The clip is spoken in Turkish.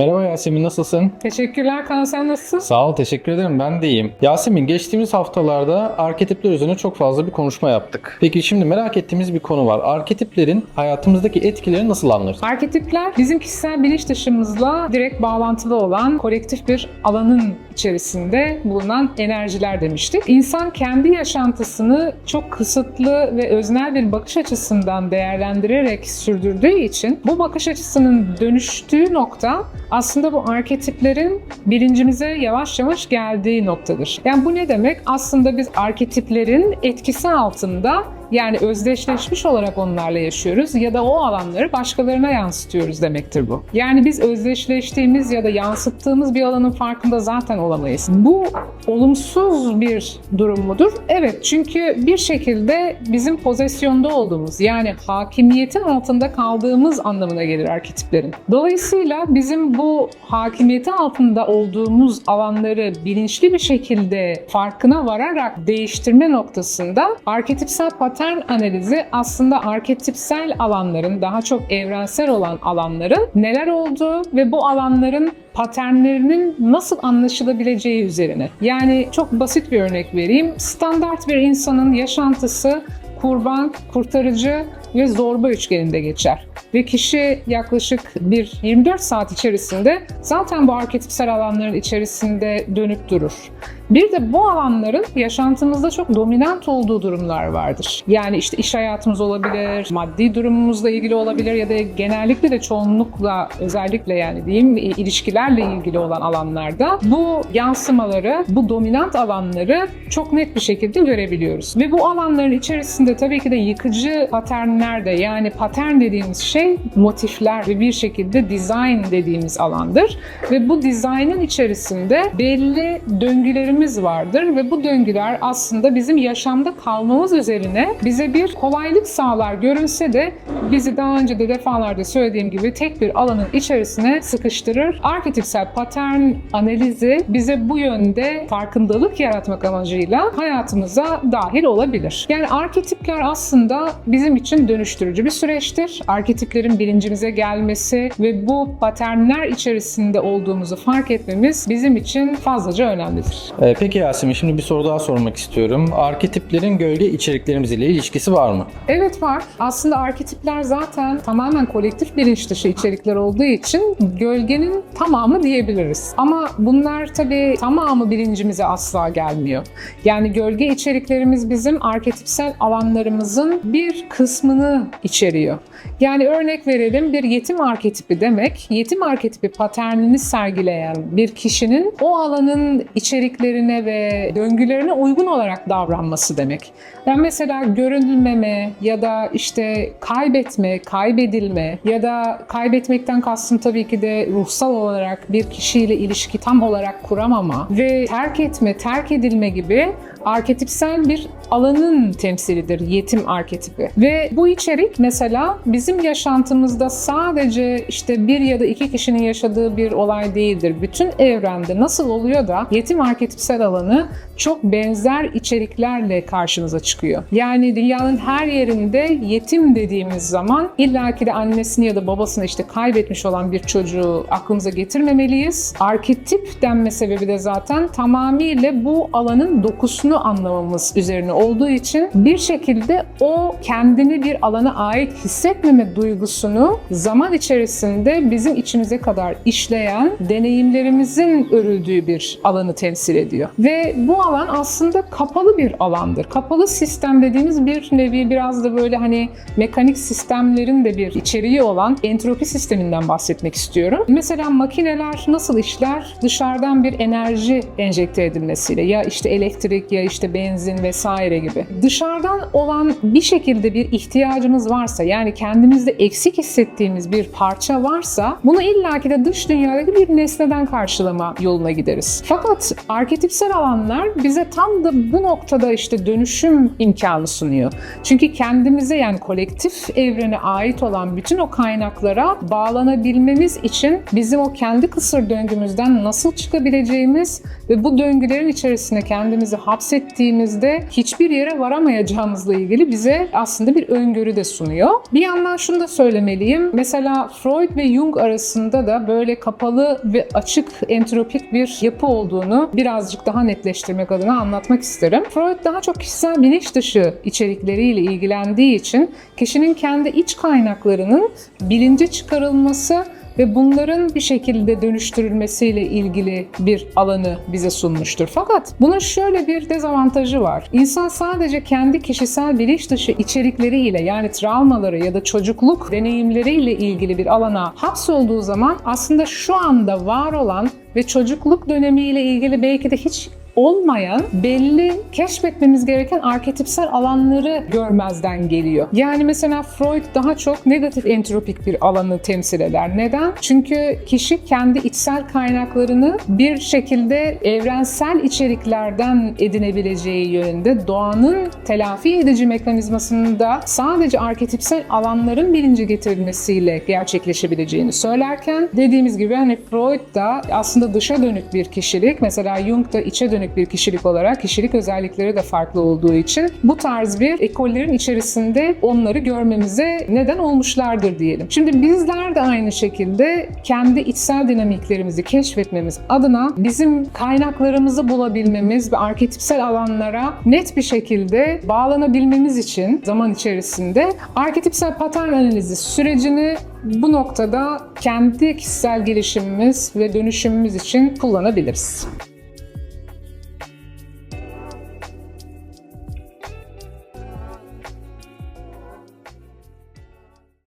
Merhaba Yasemin nasılsın? Teşekkürler Kaan sen nasılsın? Sağ ol teşekkür ederim ben de iyiyim. Yasemin geçtiğimiz haftalarda arketipler üzerine çok fazla bir konuşma yaptık. Peki şimdi merak ettiğimiz bir konu var. Arketiplerin hayatımızdaki etkileri nasıl anlarız? Arketipler bizim kişisel bilinç dışımızla direkt bağlantılı olan kolektif bir alanın içerisinde bulunan enerjiler demiştik. İnsan kendi yaşantısını çok kısıtlı ve öznel bir bakış açısından değerlendirerek sürdürdüğü için bu bakış açısının dönüştüğü nokta aslında bu arketiplerin bilincimize yavaş yavaş geldiği noktadır. Yani bu ne demek? Aslında biz arketiplerin etkisi altında yani özdeşleşmiş olarak onlarla yaşıyoruz ya da o alanları başkalarına yansıtıyoruz demektir bu. Yani biz özdeşleştiğimiz ya da yansıttığımız bir alanın farkında zaten olamayız. Bu olumsuz bir durum mudur? Evet çünkü bir şekilde bizim pozesyonda olduğumuz yani hakimiyetin altında kaldığımız anlamına gelir arketiplerin. Dolayısıyla bizim bu hakimiyeti altında olduğumuz alanları bilinçli bir şekilde farkına vararak değiştirme noktasında arketipsel patern analizi aslında arketipsel alanların daha çok evrensel olan alanların neler olduğu ve bu alanların paternlerinin nasıl anlaşılabileceği üzerine. Yani çok basit bir örnek vereyim. Standart bir insanın yaşantısı kurban, kurtarıcı ve zorba üçgeninde geçer. Ve kişi yaklaşık bir 24 saat içerisinde zaten bu arketipsel alanların içerisinde dönüp durur. Bir de bu alanların yaşantımızda çok dominant olduğu durumlar vardır. Yani işte iş hayatımız olabilir, maddi durumumuzla ilgili olabilir ya da genellikle de çoğunlukla özellikle yani diyeyim ilişkilerle ilgili olan alanlarda bu yansımaları, bu dominant alanları çok net bir şekilde görebiliyoruz. Ve bu alanların içerisinde tabii ki de yıkıcı paternler de yani patern dediğimiz şey motifler ve bir şekilde design dediğimiz alandır. Ve bu dizaynın içerisinde belli döngülerimiz vardır ve bu döngüler aslında bizim yaşamda kalmamız üzerine bize bir kolaylık sağlar görünse de bizi daha önce de defalarda söylediğim gibi tek bir alanın içerisine sıkıştırır. Arketipsel patern analizi bize bu yönde farkındalık yaratmak amacıyla hayatımıza dahil olabilir. Yani arketipler aslında bizim için dönüştürücü bir süreçtir. Arketiplerin bilincimize gelmesi ve bu paternler içerisinde olduğumuzu fark etmemiz bizim için fazlaca önemlidir. Ee, peki Yasemin şimdi bir soru daha sormak istiyorum. Arketiplerin gölge içeriklerimiz ile ilişkisi var mı? Evet var. Aslında arketipler zaten tamamen kolektif bilinç dışı içerikler olduğu için gölgenin tamamı diyebiliriz. Ama bunlar tabii tamamı bilincimize asla gelmiyor. Yani gölge içeriklerimiz bizim arketipsel alanlarımızın bir kısmını içeriyor. Yani örnek verelim bir yetim arketipi demek, yetim arketipi paternini sergileyen bir kişinin o alanın içeriklerine ve döngülerine uygun olarak davranması demek. Yani mesela görünmeme ya da işte kaybetme, kaybedilme ya da kaybetmekten kastım tabii ki de ruhsal olarak bir kişiyle ilişki tam olarak kuramama ve terk etme, terk edilme gibi arketipsel bir alanın temsilidir yetim arketipi. Ve bu içerik mesela bizim yaşantımızda sadece işte bir ya da iki kişinin yaşadığı bir olay değildir. Bütün evrende nasıl oluyor da yetim arketipsel alanı çok benzer içeriklerle karşımıza çıkıyor. Yani dünyanın her yerinde yetim dediğimiz zaman illaki de annesini ya da babasını işte kaybetmiş olan bir çocuğu aklımıza getirmemeliyiz. Arketip denme sebebi de zaten tamamıyla bu alanın dokusunu anlamamız üzerine olduğu için bir şekilde o kendini bir alana ait hissetmeme duygusunu zaman içerisinde bizim içimize kadar işleyen deneyimlerimizin örüldüğü bir alanı temsil ediyor. Ve bu alan aslında kapalı bir alandır. Kapalı sistem dediğimiz bir nevi biraz da böyle hani mekanik sistemlerin de bir içeriği olan entropi sisteminden bahsetmek istiyorum. Mesela makineler nasıl işler? Dışarıdan bir enerji enjekte edilmesiyle ya işte elektrik ya işte benzin vesaire gibi. Dışarıdan olan bir şekilde bir ihtiyacımız varsa yani kendimizde eksik hissettiğimiz bir parça varsa bunu illaki de dış dünyadaki bir nesneden karşılama yoluna gideriz. Fakat arketipsel alanlar bize tam da bu noktada işte dönüşüm imkanı sunuyor. Çünkü kendimize yani kolektif evrene ait olan bütün o kaynaklara bağlanabilmemiz için bizim o kendi kısır döngümüzden nasıl çıkabileceğimiz ve bu döngülerin içerisine kendimizi hapsetmemiz bahsettiğimizde hiçbir yere varamayacağımızla ilgili bize aslında bir öngörü de sunuyor. Bir yandan şunu da söylemeliyim. Mesela Freud ve Jung arasında da böyle kapalı ve açık entropik bir yapı olduğunu birazcık daha netleştirmek adına anlatmak isterim. Freud daha çok kişisel bilinç dışı içerikleriyle ilgilendiği için kişinin kendi iç kaynaklarının bilince çıkarılması ve bunların bir şekilde dönüştürülmesiyle ilgili bir alanı bize sunmuştur. Fakat bunun şöyle bir dezavantajı var. İnsan sadece kendi kişisel bilinç dışı içerikleriyle yani travmaları ya da çocukluk deneyimleriyle ilgili bir alana hapsolduğu zaman aslında şu anda var olan ve çocukluk dönemiyle ilgili belki de hiç olmayan belli keşfetmemiz gereken arketipsel alanları görmezden geliyor. Yani mesela Freud daha çok negatif entropik bir alanı temsil eder. Neden? Çünkü kişi kendi içsel kaynaklarını bir şekilde evrensel içeriklerden edinebileceği yönünde doğanın telafi edici mekanizmasında sadece arketipsel alanların bilince getirilmesiyle gerçekleşebileceğini söylerken dediğimiz gibi hani Freud da aslında dışa dönük bir kişilik mesela Jung da içe dönük bir kişilik olarak kişilik özellikleri de farklı olduğu için bu tarz bir ekollerin içerisinde onları görmemize neden olmuşlardır diyelim. Şimdi bizler de aynı şekilde kendi içsel dinamiklerimizi keşfetmemiz adına bizim kaynaklarımızı bulabilmemiz ve arketipsel alanlara net bir şekilde bağlanabilmemiz için zaman içerisinde arketipsel patern analizi sürecini bu noktada kendi kişisel gelişimimiz ve dönüşümümüz için kullanabiliriz.